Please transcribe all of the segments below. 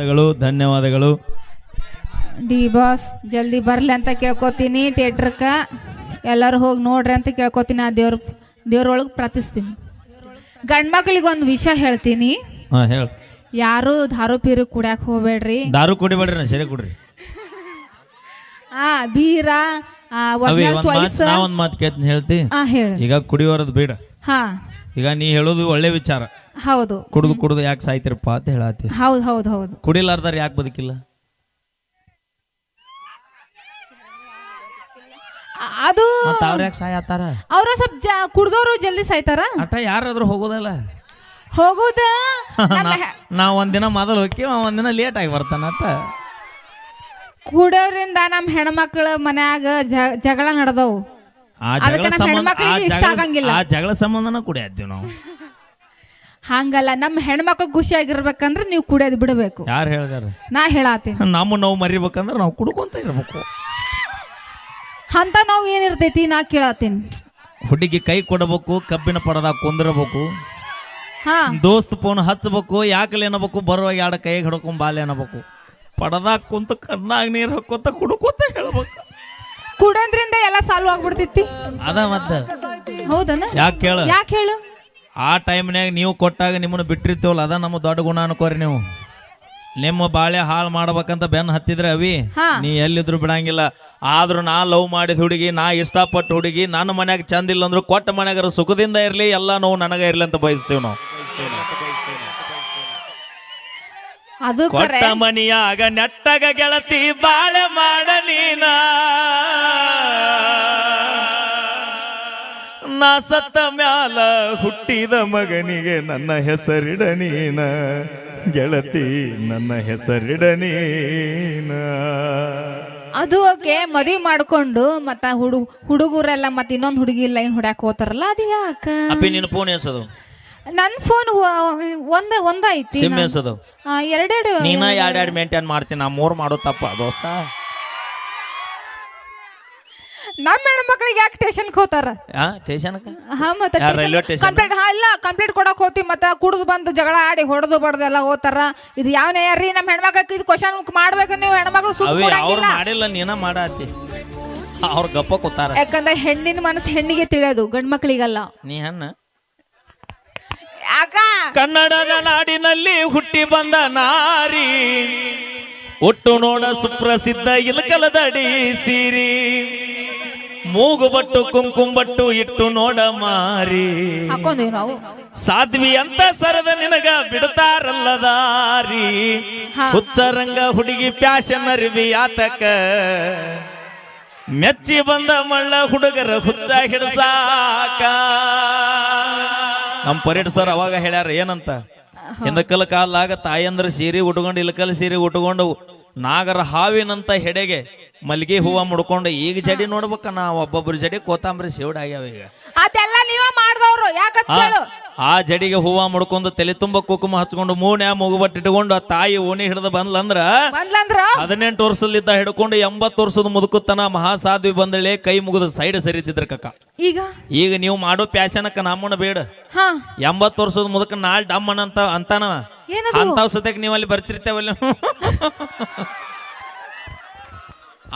ಧನ್ಯವಾದಗಳು ಧನ್ಯವಾದಗಳು. D boss ಜಲ್ದಿ ಬರ್ಲಿ ಅಂತ ಕೇಳ್ಕೊತೀನಿ ಥಿಯೇಟ್ರಕ್ಕ ಎಲ್ಲರೂ ಹೋಗಿ ನೋಡ್ರಿ ಅಂತ ಕೇಳ್ಕೊತೀನಿ ಆ ದೇವ್ರ ದೇವ್ರೊಳಗೆ ಪ್ರಾರ್ಥಿಸ್ತೀನಿ. ಗಂಡ್ಮಕ್ಳಿಗೆ ಒಂದು ವಿಷಯ ಹೇಳ್ತೀನಿ. ಹಾ ಹೇಳ. ಯಾರು ದಾರು ಪೀರು ಕುಡಿಯಾಕ ಹೋಗ್ಬೇಡ್ರಿ. ದಾರು ಕುಡಿಬೇಡ್ರಿ ಸರಿ ಕುಡ್ರಿ. ಆ ಬೀರ ಆ, ಅವಿ ಒಂದ್ ಮಾತ್ ತ್ವಯ್ಸ. ನಾ ಒಂದ್ ಮಾತು ಕೇಳ್ತೀನಿ ಹೇಳ್ತಿ. ಹೇಳು. ಈಗ ಕುಡಿಯೋರದ್ ಬೇಡ. ಹಾ. ಈಗ ನೀ ಹೇಳೋದು ಒಳ್ಳೆ ವಿಚಾರ. ಹೌದು. ಕುಡಿದು ಕುಡಿದು ಯಾಕೆ ಸಾಯ್ತಿರಪ್ಪ ಅಂತ ಹೇಳತ್ತಿ ಹೌದು ಹೌದು ಹೌದು. ಕುಡಿಲಾರ್ದಾರ ಯಾಕೆ ಬದುಕಿಲ್ಲ? ಅದು ಮತ್ತ ಅವ್ರ ಯಾಕೆ ಸಾಯತ್ತಾರ ಅವ್ರ ಸ್ವಲ್ಪ ಜ ಕುಡ್ದವ್ರು ಜಲ್ದಿ ಸಾಯ್ತಾರ. ಅಟ ಯಾರಾದ್ರೂ ಹೋಗೋದಲ್ಲ? ಹೋಗುದ? ನಮ್ಮ ಹೆ- ನಾವ್ ಒಂದಿನ ಮೊದಲು ಹೋಗಿ ಅವ ಒಂದಿನ ಲೇಟ್ ಆಗಿ ಬರ್ತಾನ ಅಟ ಕುಡೋರಿಂದ ನಮ್ಮ ಹೆಣ್ಮಕ್ಳ ಮನ್ಯಾಗ ಜ- ಜಗಳ ನಡೆದವು. ಆ ಅದಕ್ಕೆ ಜಗಳ ನಮ್ಮ ಸಂಬಂಧ ಆ ಹೆಣ್ಮಕ್ಳಿಗೆ ಇಷ್ಟ ಜಗಳ ಆಗಂಗಿಲ್ಲ. ಆ ಜಗಳ ಸಂಬಂಧನ ಕುಡಿಯತ್ತೀವಿ ನಾವು. ಹಂಗಲ್ಲ ನಮ್ಮ ಹೆಣ್ಮಕ್ಳು ಖುಷಿಯಾಗಿರ್ಬೇಕಂದ್ರೆ ನೀವು ಕುಡಿಯೋದು ಬಿಡಬೇಕು. ಯಾರು ಹೇಳ್ದಾರ? ನಾ ಹೇಳಾತೀನಿ. ನಮ್ಮ ನಾವು ಮರಿಬೇಕಂದ್ರೆ ನಾವು ಕುಡ್ಕೊಂತ ಇರ್ಬೇಕು. ಅಂತ ನಾವು ಏನಿರ್ತೈತಿ ನಾ ಕೇಳತ್ತೀನಿ ಹುಡುಗಿ ಕೈ ಕೊಡಬೇಕು ಕಬ್ಬಿನ ಪಡದಾಗ ಕುಂದಿರಬೇಕು. ಹಾ. ದೋಸ್ತ್ ಫೋನ್ ಹಚ್ಚಬೇಕು ಯಾಕಲೆ ಅನ್ನಬೇಕು ಬರುವಾಗ ಎರಡು ಕೈಗೆ ಹಿಡ್ಕೊಂಡ್ ಬಾಲೆ ಅನ್ನಬೇಕು. ಪಡದಾಗ ಕುಂತ ಕಣ್ಣಾಗ ನೀರು ಹಾಕೋತ ಕುಡ್ಕೋತ ಹೇಳ್ಬೇಕು. ಕುಡೋದ್ರಿಂದ ಎಲ್ಲ ಸಾಲ್ವ್ ಆಗ್ಬಿಡ್ತೈತಿ. ಅದ ಮತ್ತೆ. ಹೌದನ? ಯಾಕೆ ಹೇಳು ಯಾಕೆ ಹೇಳು? ಆ ಟೈಮ್ನಾಗ ನೀವು ಕೊಟ್ಟಾಗ ನಿಮ್ಮನ್ನು ಬಿಟ್ಟಿರ್ತೀವಲ್ಲ ಅದ ನಮ್ಮ ದೊಡ್ಡ ಗುಣ ಅನ್ಕೋರಿ ನೀವು. ನಿಮ್ಮ ಬಾಳೆ ಹಾಳು ಮಾಡ್ಬೇಕಂತ ಬೆನ್ ಹತ್ತಿದ್ರೆ ಅವಿ ನೀ ಎಲ್ಲಿದ್ರು ಬಿಡಂಗಿಲ್ಲ. ಆದ್ರೂ ನಾ ಲವ್ ಮಾಡಿದ ಹುಡುಗಿ ನಾ ಇಷ್ಟಪಟ್ಟ ಹುಡುಗಿ ನನ್ನ ಮನ್ಯಾಗ ಚಂದ ಇಲ್ಲ ಅಂದ್ರು ಕೊಟ್ಟ ಮನ್ಯಾಗ ಸುಖದಿಂದ ಇರ್ಲಿ ಎಲ್ಲ ನೋವು ನನಗ ಇರ್ಲಿ ಅಂತ ಬಯಸ್ತೀವಿ ನಾವು. ಕೊಟ್ಟ ಮನಿಯಾಗ ನೆಟ್ಟಗ ಗೆಳತಿ ಬಾಳೆ ಮಾಡ ನಾ ಸತ್ತ ಮ್ಯಾಲ ಹುಟ್ಟಿದ ಮಗನಿಗೆ ನನ್ನ ಹೆಸರಿಡ ನೀನ. ಗೆಳತಿ ನನ್ನ ಹೆಸರಿಡ ನೀನ. ಅದು ಓಕೆ ಮದ್ವಿ ಮಾಡ್ಕೊಂಡು ಮತ್ತ ಹುಡುಗ ಹುಡುಗರೆಲ್ಲ ಮತ್ತೆ ಇನ್ನೊಂದು ಹುಡುಗಿ ಲೈನ್ ಹೊಡ್ಯಾಕ ಹೋತಾರಲ್ಲ ಅದು ಯಾಕೆ? ಅಪ್ಪಿ ನಿನ್ನ ಫೋನ್ ಎಸದು ನನ್ ಫೋನ್ ಒಂದ ಒಂದ ಐತಿ ಸಿಮ್ ಎಸದು ಎರಡೆರಡು ನೀನ ಎರಡೆರಡು ಮೇಂಟೈನ್ ಮಾಡ್ತೀನಿ ನಾ ಮೂರ್ ಮಾಡೋ ತಪ್ಪ ದೋಸ್ತ. ನಮ್ಮ ಹೆಣ್ಮಕ್ಳಿಗೆ ಯಾಕೆ ಟೇಷನ್ಗೆ ಹೋತಾರ? ಆ ಹಾ ಮತ್ತೆ ಯಾರ್ ರೈಲ್ವೆ? ಕಂಪ್ಲೇಂಟ್ ಹಾ ಇಲ್ಲ ಕಂಪ್ಲೇಂಟ್ ಕೊಡಕ್ ಹೋತಿ ಮತ್ತೆ ಕುಡಿದು ಬಂದು ಜಗಳ ಆಡಿ ಹೊಡೆದು ಬಡ್ದು ಎಲ್ಲ ಹೋತಾರ. ಇದು ಯಾವ ನ್ಯಾಯ ರೀ ನಮ್ಮ ಹೆಣ್ಮಕ್ಳಿಗೆ ಇದು ಕ್ವಶನ್ ಮಾಡ್ಬೇಕು ನೀವು ಹೆಣ್ಮಕ್ಳು ಅವಿ ಅವ್ರು ಕೊಡಂಗಿಲ್ಲ. ಮಾಡಿಲ್ಲ ನೀನ ಮಾಡಾತಿ. ಅವ್ರ ಗಪ್ಪ ಕೂತಾರ. ಯಾಕಂದ್ರೆ ಹೆಣ್ಣಿನ ಮನಸ್ಸು ಹೆಣ್ಣಿಗೆ ತಿಳಿಯೋದು ಗಂಡ್ ಮಕ್ಳಿಗಲ್ಲ. ನೀ ಹಣ್ಣ? ಯಾಕ? ಕನ್ನಡದ ನಾಡಿನಲ್ಲಿ ಹುಟ್ಟಿ ಬಂದ ನಾರಿ. ಒಟ್ಟು ನೋಡ ಸುಪ್ರಸಿದ್ಧ ಇಲಕಲದಡಿ ಸೀರಿ. ಮೂಗುಬಟ್ಟು ಕುಂಕುಂಬಟ್ಟು ಇಟ್ಟು ನೋಡ ಮಾರಿ. ಸಾಧ್ವಿ ಅಂತ ಸರದ ನಿನಗ ಬಿಡ್ತಾರಲ್ಲ ದಾರಿ ಹಾ. ಹುಚ್ಚರಂಗ ಹುಡುಗಿ ಪ್ಯಾಶನ್ ಅರಿವಿ ಆತಕ. ಮೆಚ್ಚಿ ಬಂದ ಮಳ್ಳ ಹುಡುಗರ ಹುಚ್ಚ ಹಿಡ್ಸಾಕ. ನಮ್ಮ ಪರೇಡ್ ಸರ್ ಅವಾಗ ಹೇಳ್ಯಾರ ಏನಂತ? ಹಿಂದಕಲ ಕಾಲಾಗ ತಾಯಂದ್ರ ಸೀರೆ ಉಟ್ಕೊಂಡು ಇಲಕಲ್ ಸೀರೆ ಉಟ್ಕೊಂಡು ನಾಗರ ಹಾವಿನಂತ ಹೆಡೆಗೆ ಮಲ್ಲಿಗೆ ಹೂವ ಮುಡ್ಕೊಂಡು ಈಗ ಜಡಿ ನೋಡ್ಬೇಕ ನಾ ಒಬ್ಬೊಬ್ರು ಜಡಿ ಕೋತಾಂಬರಿ ಸೇವ್ಡ್ ಆಗ್ಯಾವ ಈಗ. ಅದೆಲ್ಲ ನೀವ ಮಾಡ್ದವ್ರು ಯಾಕಂತ ಆ- ಜಡಿಗೆ ಹೂವ ಮುಡ್ಕೊಂಡು ತಲೆ ತುಂಬ ಕುಕುಮ ಹಚ್ಕೊಂಡು ಮೂನೆ ಮುಗುಬಟ್ಟು ಇಟ್ಕೊಂಡು ಆ ತಾಯಿ ಓಣಿ ಹಿಡಿದು ಬಂದ್ಲಂದ್ರ ಬಂದ್ಲಂದ್ರ? ಹದಿನೆಂಟು ವರ್ಷದಲ್ಲಿದ್ದ ಹಿಡ್ಕೊಂಡು ಎಂಬತ್ತು ವರ್ಷದ ಮುದುಕುತ್ತನ ಮಹಾಸಾಧ್ವಿ ಬಂದಳೆ ಕೈ ಮುಗಿದು ಸೈಡ್ ಸರಿತಿದ್ರ ಕಕ್ಕ. ಈಗ? ಈಗ ನೀವು ಮಾಡೋ ಪ್ಯಾಶನಕ್ಕ ನಮ್ಮನ್ನ ಬೇಡ. ಎಂಬತ್ತು ವರ್ಷದ ಮುದುಕ ನಾಳೆ ಡಮ್ಮನ ಅಂತ ಏನದು ಅಂತಾವ್ ಸತ್ಯಕ್ ನೀವು ಅಲ್ಲಿ ಬರ್ತಿರ್ತೇವಲ್ಲ?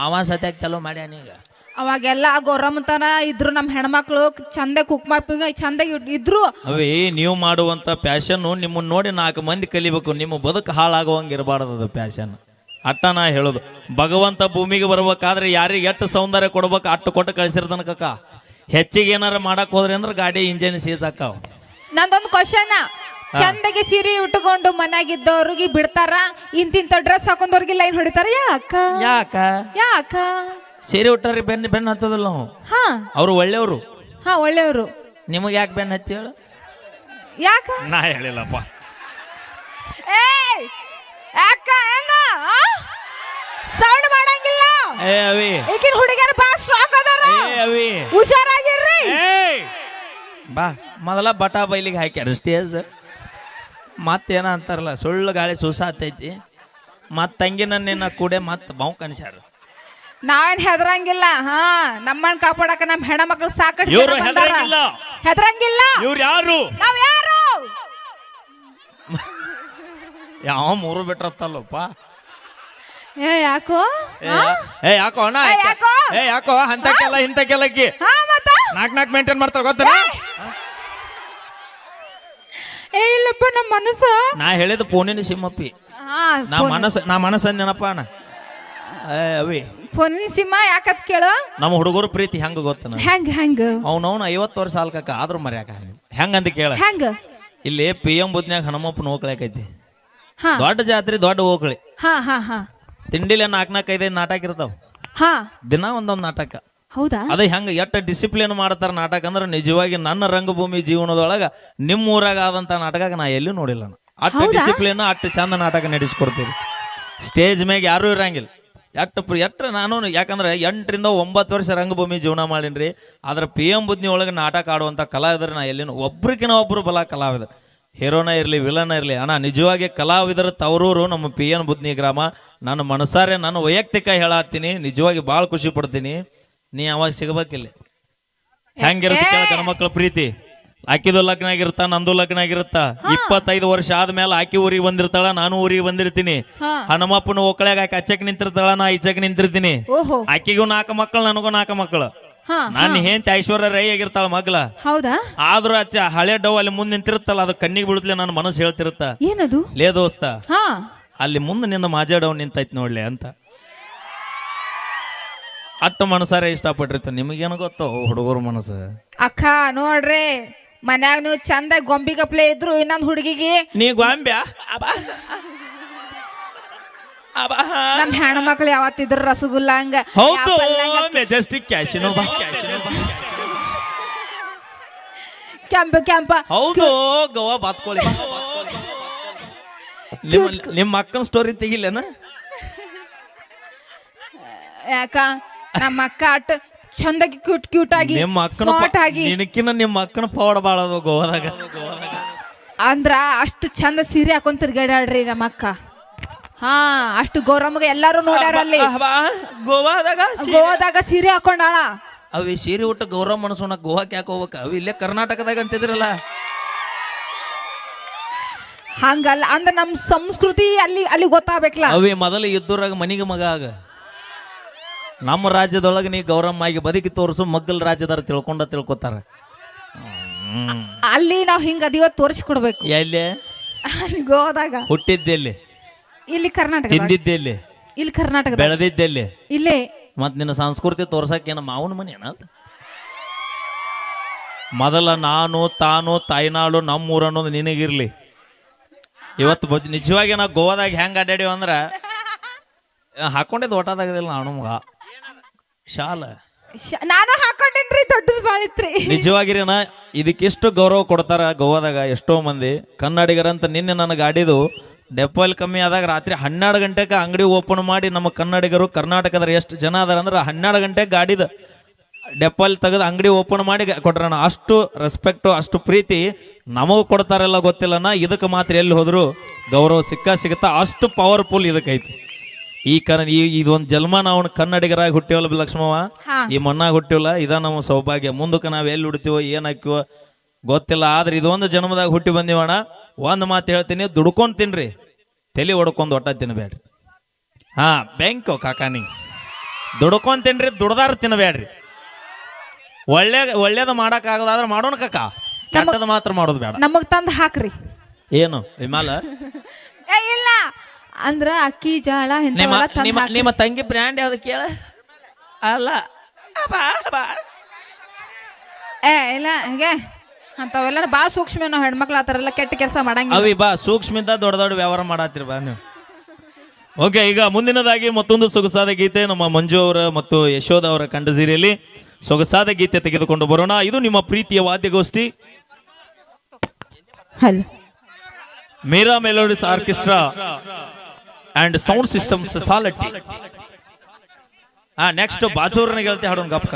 ಅವ ಸತ್ಯಕ್ ಚಲೋ ಮಾಡ್ಯಾನ ಈಗ. ಅವಾಗೆಲ್ಲ ಗೊರಮತನ ಇದ್ರು ನಮ್ಮ ಹೆಣ್ಮಕ್ಳು ಚಂದ ಕುಕ್ಮಾಪಿಗ ಚಂದ ಇದ್ರು. ಅವೇ ನೀವು ಮಾಡುವಂತ ಪ್ಯಾಶನ್ ನಿಮ್ಮನ್ನ ನೋಡಿ ನಾಲ್ಕು ಮಂದಿ ಕಲಿಬೇಕು. ನಿಮ್ಮ ಬದುಕು ಹಾಳಾಗುವಂಗ ಇರಬಾರದು ಅದು ಪ್ಯಾಶನ್ ಅಟ್ಟ ನಾ ಹೇಳುದು. ಭಗವಂತ ಭೂಮಿಗೆ ಬರ್ಬೇಕಾದ್ರೆ ಯಾರಿಗೆ ಎಷ್ಟು ಸೌಂದರ್ಯ ಕೊಡ್ಬೇಕು ಅಟ್ಟು ಕೊಟ್ಟು ಕಳ್ಸಿರ್ದನ ಕಕ್ಕ ಹೆಚ್ಚಿಗೆ ಏನಾರ ಮಾಡಕ್ ಹೋದ್ರಿ ಅಂದ್ರೆ ಗಾಡಿ ಇಂಜಿನ್ ಸೀಸ್ ಹಾಕಾವ್ ನಂದೊಂದು ಕ್ವಶನ್ ಚಂದಗೆ ಸೀರೆ ಉಟ್ಕೊಂಡು ಮನ್ಯಾಗಿದ್ದವ್ರಿಗೆ ಬಿಡ್ತಾರ? ಇಂತಿಂತ ಡ್ರೆಸ್ ಹಾಕೊಂಡವ್ರಿಗೆ ಲೈನ್ ಹೊಡಿತಾರ? ಯಾಕ? ಯಾಕ? ಯಾಕ? ಸೀರೆ ಉಟ್ಟಾರಿ ಬೆನ್ನ ಬೆನ್ನ ಹತ್ತದಲ್ಲ ನಾವು? ಹಾ. ಅವ್ರು ಒಳ್ಳೆಯವರು. ಹಾ ಒಳ್ಳೆಯವರು. ನಿಮಗೆ ಯಾಕೆ ಬೆನ್ನ ಹತ್ತಿ ಹೇಳು? ಯಾಕ? ನಾ ಹೇಳಿಲ್ಲಪ್ಪ. ಏಯ್! ಯಾಕ? ಏನ ಸೌಂಡ್ ಮಾಡಂಗಿಲ್ಲ. ಏ ಅವಿ. ಈಗಿನ ಹುಡುಗರ ಬಾ ಸ್ಟ್ರಾಂಗ್ ಅದಾರ. ಏ ಅವಿ. ಹುಷಾರಾಗಿರ್ರಿ. ಏಯ್! ಬಾ ಮೊದಲ ಬಟಾ ಬೈಲಿಗೆ ಹಾಕ್ಯಾರ ಸ್ಟೇಜ್ ಮತ್ತೇನ ಅಂತಾರಲ್ಲ ಸುಳ್ಳು ಗಾಳಿ ಸುಸಾತೈತಿ. ಮತ್ ತಂಗಿನ ಕೂಡ ಕೂಡೆ ಮತ್ ಬಾವು ಕನ್ಸ್ಯಾರ ನಾವೇನ್ ಹೆದರಂಗಿಲ್ಲ ಹಾ ನಮ್ಮನ್ ಕಾಪಾಡಕ ನಮ್ ಹೆಣ್ಮಕ್ಳು ಸಾಕಷ್ಟು ಇವ್ರು ಜನ ಬಂದಾರ. ಹೆದರಂಗಿಲ್ಲ. ಹೆದರಂಗಿಲ್ಲ. ಇವ್ರು ಯಾರು? ನಾವ್ ಯಾರು? ಯಾವ ಮೂರು ಬಿಟ್ರತ್ತಲ್ಲಪ್ಪ? ಏ ಯಾಕೋ? ಏ, ಏ ಯಾಕೋ ಅಣ್ಣ? ಏ, ಯಾಕೋ? ಏ ಯಾಕೋ? ಅಂತಕ್ಕೆಲ್ಲ ಮತ್ತ? ನಾಕ್ ನಾಕ್ ಮೇಂಟೈನ್ ಮಾಡ್ತಾರ ಗೊತ್ತಲ್ಲ ಏ ಇಲ್ಲಪ್ಪ ನಮ್ಮ ಮನಸ್ಸು. ನಾ ಹೇಳಿದ ಫೋನಿನ ಸಿಮ್ಮಪ್ಪಿ ಹಾ ನಾ ಮನಸ್ಸು ನಾ ಮನಸ್ಸು ಅಂದೇನಪ್ಪ ಅಣ್ಣ. ಏ ಅವಿ. ಫೋನ್ ಸಿಮ್ಮ ಯಾಕತ್ ಕೇಳು? ನಮ್ಮ ಹುಡುಗರು ಪ್ರೀತಿ ಹೆಂಗ ಗೊತ್ತನ ಹೆಂಗ್ ಹೆಂಗ್? ಅವನವನು ಐವತ್ತು ವರ್ಷ ಆಲ್ಕಕ್ಕ ಆದ್ರೂ ಮರ್ಯಾಕ ಹೆಂಗಂತ ಕೇಳ. ಹೆಂಗ್? ಇಲ್ಲಿ ಪಿ ಎಂ ಬುದ್ನ್ಯಾಗ ಹನುಮಪ್ಪನ ಹೋಗ್ಲಾಕೈತಿ ಹಾ. ದೊಡ್ಡ ಜಾತ್ರೆ ದೊಡ್ಡ ಹೋಗ್ಲಿ ಹಾ ಹಾ ಹಾ. ತಿಂಡಿಲಿ ನಾಲ್ಕು ನಾಲ್ಕು ಐದೈದು ನಾಟಕ ಇರ್ತಾವ. ಹಾ. ದಿನ ಒಂದೊಂದು ನಾಟಕ. ಹೌದಾ? ಅದೇ ಹೆಂಗ ಎಟ್ಟ ಡಿಸಿಪ್ಲಿನ್ ಮಾಡ್ತಾರ ನಾಟಕ ಅಂದ್ರೆ ನಿಜವಾಗಿ ನನ್ನ ರಂಗಭೂಮಿ ಜೀವನದೊಳಗ ನಿಮ್ಮ ಊರಾಗ ಆದಂತ ನಾಟಕ ನಾ ಎಲ್ಲೂ ನೋಡಿಲ್ಲ ನಾನು. ಅಷ್ಟು ಡಿಸಿಪ್ಲಿನ್ ಅಟ್ಟ ಚಂದ ನಾಟಕ ನಡೆಸ್ಕೊಡ್ತೀವಿ ಸ್ಟೇಜ್ ಮ್ಯಾಗ ಯಾರು ಇರಂಗಿಲ್ಲ. ಎಟ್ಟು ಎಟ್ಟ ನಾನು ಯಾಕಂದ್ರೆ ಎಂಟರಿಂದ ಒಂಬತ್ತು ವರ್ಷ ರಂಗಭೂಮಿ ಜೀವನ ಮಾಡೀನಿ ಆದ್ರೆ ಪಿ ಎಂ ಬುದ್ನಿ ಒಳಗೆ ನಾಟಕ ಆಡುವಂಥ ಕಲಾವಿದರು ನಾ ಎಲ್ಲಿನ ಒಬ್ರಿಕಿನ ಒಬ್ರು ಬಲ ಕಲಾವಿದರು ಹೀರೋನ ಇರಲಿ ವಿಲನ ಇರಲಿ ಅಣ್ಣ ನಿಜವಾಗಿ ಕಲಾವಿದರ ತವರೂರು ನಮ್ಮ ಪಿ ಎನ್ ಬುದ್ನಿ ಗ್ರಾಮ. ನಾನು ಮನಸಾರೆ ನಾನು ವೈಯಕ್ತಿಕ ಹೇಳತ್ತೀನಿ. ನಿಜವಾಗಿ ಭಾಳ ಖುಷಿ ಪಡ್ತೀನಿ. ನೀ ಅವಾಗ ಸಿಗಬೇಕಿಲ್ಲ? ಹೆಂಗಿರುತ್ತೆ ಕೇಳ ಗಣ ಮಕ್ಕಳ ಪ್ರೀತಿ? ಆಕಿದು ಲಗ್ನ ಆಗಿರುತ್ತ ನಂದು ಲಗ್ನ ಆಗಿರುತ್ತ ಇಪ್ಪತ್ತೈದು ವರ್ಷ ಆದ್ಮೇಲೆ ಆಕಿ ಊರಿಗೆ ಬಂದಿರ್ತಾಳ ನಾನು ಊರಿಗೆ ಬಂದಿರ್ತೀನಿ. ಹನುಮಪ್ಪನ ಒಕ್ಕಳಾಗ ಆಕಿ ಅಚ್ಚಕ್ ನಿಂತಿರ್ತಾಳ ನಾ ಈಚಕ್ ನಿಂತಿರ್ತೀನಿ. ಓಹೋ. ಆಕಿಗೂ ನಾಲ್ಕು ಮಕ್ಕಳು ನನಗೂ ನಾಲ್ಕು ಮಕ್ಕಳು ಹಾ ನಾನು ಹೆಂತ ಐಶ್ವರ್ಯ ರೈ ಆಗಿರ್ತಾಳ ಮಗ್ಲ ಹೌದಾ? ಆದ್ರೂ ಅಚ್ಚ ಹಳೆ ಡವ್ ಅಲ್ಲಿ ಮುಂದೆ ನಿಂತಿರುತ್ತಲ್ಲ ಅದು ಕಣ್ಣಿಗೆ ಬಿಡುತ್ತಲೇ ನನ್ನ ಮನಸ್ಸು ಹೇಳ್ತಿರುತ್ತ? ಏನದು? ಲೇ ದೋಸ್ತ ಹಾ. ಅಲ್ಲಿ ಮುಂದೆ ನಿನ್ನ ಮಾಜಾ ಡವ್ ನಿಂತೈತ್ ನೋಡ್ಲೆ ಅಂತ. ಅಟ್ಟು ಮನಸಾರೆ ಇಷ್ಟಪಟ್ಟಿರ್ತ ನಿಮಗೇನು ಗೊತ್ತೋ ಹುಡುಗರ ಮನಸ್ಸು? ಅಕ್ಕ ನೋಡ್ರಿ ಮನ್ಯಾಗ ನೀವು ಚಂದ ಗೊಂಬಿ ಗಪ್ಲೆ ಇದ್ರು ಇನ್ನೊಂದ್ ಹುಡುಗಿಗೆ ನೀ ಗಾಂಬ್ಯಾ? ನಮ್ ಹೆಣ್ಣು ಮಕ್ಳು ಯಾವತ್ತಿದ್ರು ರಸಗುಲ್ಲ ಹಂಗ. ಹೌದು ಮೆಜೆಸ್ಟಿಕ್ ಕ್ಯಾಸಿನೋ ಕೆಂಪ ಕೆಂಪ. ಹೌದು ಗೋವಾ ಬಾತ್ಕೊಳ್ಳಿ ನಿಮ್ಮ ನಿಮ್ಮ ಅಕ್ಕನ ಸ್ಟೋರಿ ತೆಗಿಲೇನ? ಯಾಕ? ನಮ್ಮ ಅಕ್ಕ ಅಟ್ ಚಂದಾಗಿ ಕ್ಯೂಟ್ ಕ್ಯೂಟ್ ಆಗಿ ನಿಮ್ಮ ಅಕ್ಕನ ಸ್ಮಾರ್ಟ್ ಆಗಿ. ನಿನಕಿನ ನಿಮ್ಮ ಅಕ್ಕನ ಪವಾಡ ಬಾಳ ಅದು ಗೋವಾದಾಗ. ಅಂದ್ರ ಅಷ್ಟು ಚಂದ ಸೀರೆ ಹಾಕೊಂಡ್ ತಿರ್ಗಾಡ್ರಿ ನಮ್ಮ ಅಕ್ಕ. ಹಾ ಅಷ್ಟು ಗೌರಮ್ಗ ಎಲ್ಲಾರು ನೋಡ್ಯಾರ ಅಲ್ಲಿ. ಗೋವಾದಾಗ ಗೋವಾದಾಗ ಸೀರೆ ಹಾಕೊಂಡಾಳ ಅವಿ ಸೀರೆ ಉಟ್ಟ ಗೌರವ ಮನಸ್ಸೋಣ ಗೋವಾಕ್ಕೆ ಯಾಕೆ ಹೋಗ್ಬೇಕ? ಅವಿ ಇಲ್ಲೇ ಕರ್ನಾಟಕದಾಗ ಅಂತಿದ್ರಲ್ಲ. ಹಂಗಲ್ಲ ಅಂದ್ರ ನಮ್ ಸಂಸ್ಕೃತಿ ಅಲ್ಲಿ ಅಲ್ಲಿ ಗೊತ್ತಾಗ್ಬೇಕಲ್ಲ. ಅವಿ ಮೊದಲು ಇದ್ದೂರಾಗ ಮನಿಗೆ ಮಗ ಆಗ. ನಮ್ಮ ರಾಜ್ಯದೊಳಗೆ ನೀ ಗೌರಮ್ಮ ಆಗಿ ಬದುಕಿ ತೋರಿಸು ಮಗ್ಗಲ್ ರಾಜ್ಯದಾರ ತಿಳ್ಕೊಂಡ ತಿಳ್ಕೊತಾರ. ಅಲ್ಲಿ ನಾವ್ ಹಿಂಗ ಅದೀವ ತೋರಿಸ್ಕೊಡ್ಬೇಕು. ಎಲ್ಲಿ? ಅಲ್ಲಿ ಗೋವಾದಾಗ ಹುಟ್ಟಿದ್ದೆಲ್ಲಿ ಇಲ್ಲಿ ಕರ್ನಾಟಕ ತಿಂದಿದ್ದೆಲ್ಲಿ ಇಲ್ಲಿ ಕರ್ನಾಟಕ ಬೆಳೆದಿದ್ದೆಲ್ಲಿ ಇಲ್ಲಿ. ಮತ್ ನಿನ್ನ ಸಂಸ್ಕೃತಿ ತೋರ್ಸಕ್ಕೆ ಏನು ಮಾವನ ಮನೆ ಏನಲ್ಲ ಮೊದಲ ನಾನು ತಾನು ತಾಯ್ನಾಳು ನಮ್ಮೂರ ಅನ್ನೋದು ನಿನಗಿರ್ಲಿ. ಇವತ್ತು ಬಜ್ ನಿಜವಾಗಿ ನಾವು ಗೋವಾದಾಗ ಹೆಂಗ್ ಅಡ್ಡಾಡಿವ ಅಂದ್ರ ಹಾಕೊಂಡಿದ್ದು ಒಟ್ಟಾದಾಗದಿಲ್ಲ ನಾನು ಮಗ. ಶಾಲ. ನಾನು ಹಾಕೊಂಡೇನ್ರಿ? ದೊಡ್ಡದು ಬಾಳಿತ್ರಿ. ನಿಜವಾಗಿರೇನ ಇದಕ್ಕೆಷ್ಟು ಗೌರವ ಕೊಡ್ತಾರ ಗೋವಾದಾಗ ಎಷ್ಟೋ ಮಂದಿ. ಕನ್ನಡಿಗರಂತ ನಿನ್ನೆ ನನ್ನ ಗಾಡಿದು ಡೆಪೋಲ್ ಕಮ್ಮಿ ಆದಾಗ ರಾತ್ರಿ ಹನ್ನೆರಡು ಗಂಟೆಗೆ ಅಂಗಡಿ ಓಪನ್ ಮಾಡಿ ನಮ್ಮ ಕನ್ನಡಿಗರು ಕರ್ನಾಟಕದ ಎಷ್ಟು ಜನ ಅದಾರ ಅಂದ್ರೆ ಹನ್ನೆರಡು ಗಂಟೆಗೆ ಗಾಡಿದ ಡೆಪಾಲ್ ತೆಗೆದು ಅಂಗಡಿ ಓಪನ್ ಮಾಡಿ ಕೊಟ್ರಣ. ಅಷ್ಟು ರೆಸ್ಪೆಕ್ಟು ಅಷ್ಟು ಪ್ರೀತಿ ನಮಗೂ ಕೊಡ್ತಾರಲ್ಲ ಗೊತ್ತಿಲ್ಲನ? ಇದಕ್ಕೆ ಮಾತ್ರ ಎಲ್ಲಿ ಹೋದ್ರು ಗೌರವ ಸಿಕ್ಕ ಸಿಗುತ್ತಾ? ಅಷ್ಟು ಪವರ್ಫುಲ್ ಇದಕ್ಕೈತಿ. ಈ ಕನ್ನ ಈ ಇದೊಂದು ಜನ್ಮ ನಾವು ಕನ್ನಡಿಗರಾಗಿ ಹುಟ್ಟಿವಲ್ಲ ಲಕ್ಷ್ಮವ ಈ ಮಣ್ಣಾಗ ಹುಟ್ಟಿವಲ್ಲ ಇದ ನಮ್ಮ ಸೌಭಾಗ್ಯ. ಮುಂದಕ್ಕೆ ನಾವು ಎಲ್ಲಿ ಹುಡ್ತೀವೋ ಏನ್ ಹಾಕಿವೋ ಗೊತ್ತಿಲ್ಲ. ಆದ್ರೆ ಇದೊಂದು ಜನ್ಮದಾಗ ಹುಟ್ಟಿ ಬಂದಿವಣ ಒಂದ್ ಮಾತು ಹೇಳ್ತೀನಿ ದುಡ್ಕೊಂಡ್ ತಿನ್ರಿ. ತಲೆ ಹೊಡ್ಕೊಂಡ್ ಒಟ್ಟ ತಿನ್ಬೇಡ್ರಿ. ಹಾ ಬ್ಯಾಂಕು ಕಾಕಾನಿ ದುಡ್ಕೊಂಡ್ ತಿನ್ರಿ ದುಡ್ದಾರ ತಿನ್ಬೇಡ್ರಿ. ಒಳ್ಳೆ ಒಳ್ಳೇದು ಮಾಡಕ್ ಆಗದಾದ್ರೆ ಮಾಡೋಣ ಕಾಕ. ಕೆಟ್ಟದ ಮಾತ್ರ ಮಾಡೋದು ಬೇಡ. ನಮಗ್ ತಂದ್ ಹಾಕ್ರಿ. ಏನು ವಿಮಾಲ? ಇಲ್ಲ. ಅಂದ್ರ ಅಕ್ಕಿ ಜಾಳ ನಿಮ್ಮ ನಿಮ್ಮ ನಿಮ್ಮ ತಂಗಿ ಬ್ರ್ಯಾಂಡ್ ಯಾವ್ದು ಕೇಳ? ಅಲ್ಲ. ಅಬ್ಬಾ, ಅಬ್ಬಾ. ಏ ಇಲ್ಲ ಹಂಗೆ. ಅಂತವೆಲ್ಲ ಬಾಳ ಸೂಕ್ಷ್ಮ ನಾವು ಹೆಣ್ಮಕ್ಳು ಎಲ್ಲ ಕೆಟ್ಟ ಕೆಲಸ ಮಾಡಂಗಿಲ್ಲ. ಅವಿ ಬಾ ಸೂಕ್ಷ್ಮಿಂದ ದೊಡ್ಡ ದೊಡ್ಡ ವ್ಯವಹಾರ ಮಾಡತ್ತೀರಿ ಬಾ ನೀವು. ಓಕೆ ಈಗ ಮುಂದಿನದಾಗಿ ಮತ್ತೊಂದು ಸೊಗಸಾದ ಗೀತೆ ನಮ್ಮ ಮಂಜು ಅವರ ಮತ್ತು ಯಶೋಧ ಅವರ ಕಂಡಸಿರಿಯಲ್ಲಿ ಸೊಗಸಾದ ಗೀತೆ ತೆಗೆದುಕೊಂಡು ಬರೋಣ. ಇದು ನಿಮ್ಮ ಪ್ರೀತಿಯ ವಾದ್ಯಗೋಷ್ಠಿ. Hello. Meera Melodies Orchestra. And sound system ಸಾಲಟ್ಟಿ ಹಾ ನೆಕ್ಸ್ಟ್ ಬಾಜೂರ್ನ ಗೆಳತಿ ಹಾಡೋನ್ ಗಪ್ಪ